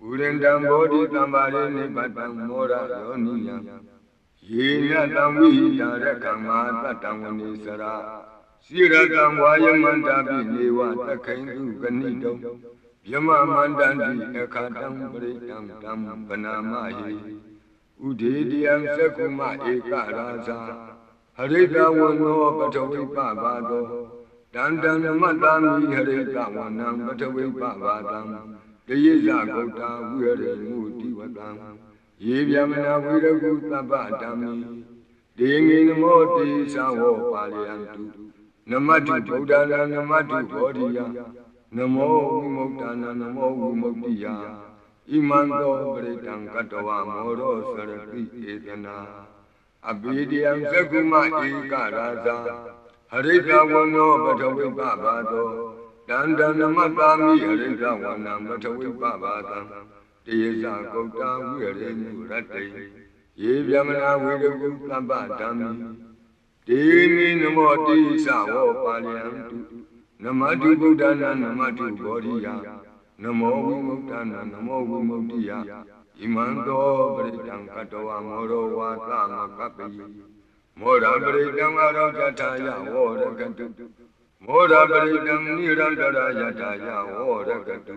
ပုရိန္တံဘောဓိတံပါရိနိဗ္ဗတံမောရယောနိယံယေနတံဝိဟိတရကံမာတတံဝနိစရာစိရကံဝါယမန္တပိနေဝတခိန်သူကဏိတုံယမမန္တန္တိအခါတံပရိတံတံဗနာမဟိဥဒေတိယံသက္ကုမဧကရာဇာဟရိတဝနောပထဝိပပါတောတန္တံမတ္တမိဟရိတဝနံပထဝိပပါတံ တယေဇဂௌတာဝိရရေမုတိဝတံယေဗျမနာဝိရကုသဗ္ဗတံမိဒေငိနမောတိသဝောပါလယံတုနမတုဗုဒ္ဓနာနမတုဘောဓိယနမောဝိမု ക്ത နာနမောဝိမု ക്തി ယဣမံသောပရိတံကတဝမောရောစရတိဧတနာအဘိဓိယံသက္ကုမဧကရာဇာဟရိတဝနောပထဝိပပါတော တန္တနမတာမိအရိဒဝနံပထဝိပပါတံတေဇာကုတ်တာဝိရေနုရတ္တိယေဗျမနာဝိရကုသဗ္ဗဓမ္မိတေမိနမောတိသဝောပါလယံတုနမတုဗုဒ္ဓနာနမတုဘောဓိယနမောဝိမုဒ္ဒနာနမောဝိမုဒ္ဓိယဣမံတောပရိတံကတဝမောရောဝါသမကပ္ပိမောရပရိတံအရောတထာယဝောရကတု မောရပရိတံနိရန္တရာယထာယဝောရကတု